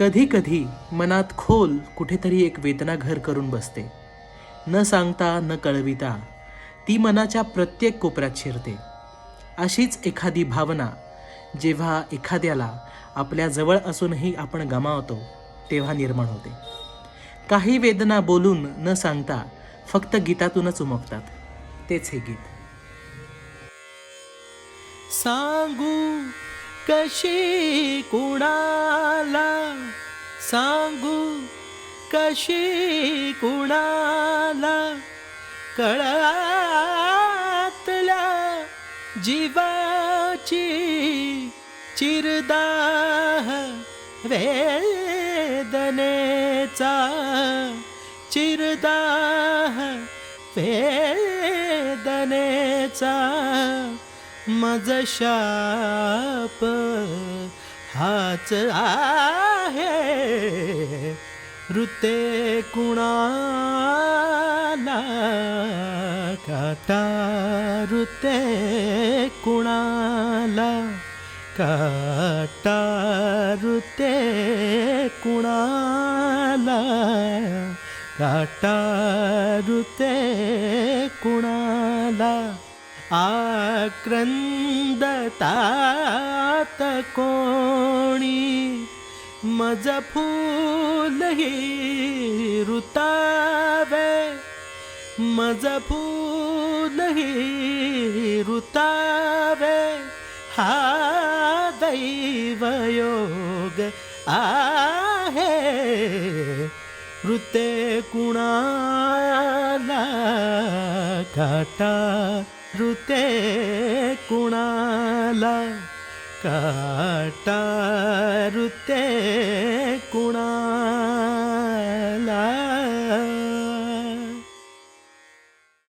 कधी कधी मनात खोल कुठेतरी एक वेदना घर करून बसते. न सांगता न कळविता ती मनाच्या प्रत्येक कोपऱ्यात शिरते. अशीच एखादी भावना जेव्हा एखाद्याला आपल्या जवळ असूनही आपण गमावतो तेव्हा निर्माण होते. काही वेदना बोलून न सांगता फक्त गीतातूनच उमगतात. तेच हे गीत. सांगू कशी कुणाला सांगू? कशी कुणाला कळातल्या जीवाची चिरदाह वेदनेचा चिरदाह वेदनेचा माझा शाप हाच आहे. ऋते कुणाला काटा? ऋते कुणाला काटा? ऋते कुणाला काटा? ऋते कुणाला आक्रंदतात कोणी मज फूलही ऋतावे मज फूलही ऋतावे हा दैवयोग आहे। ऋते कुणाला काटा ऋते कुणाला? काटा ऋते कुणाला?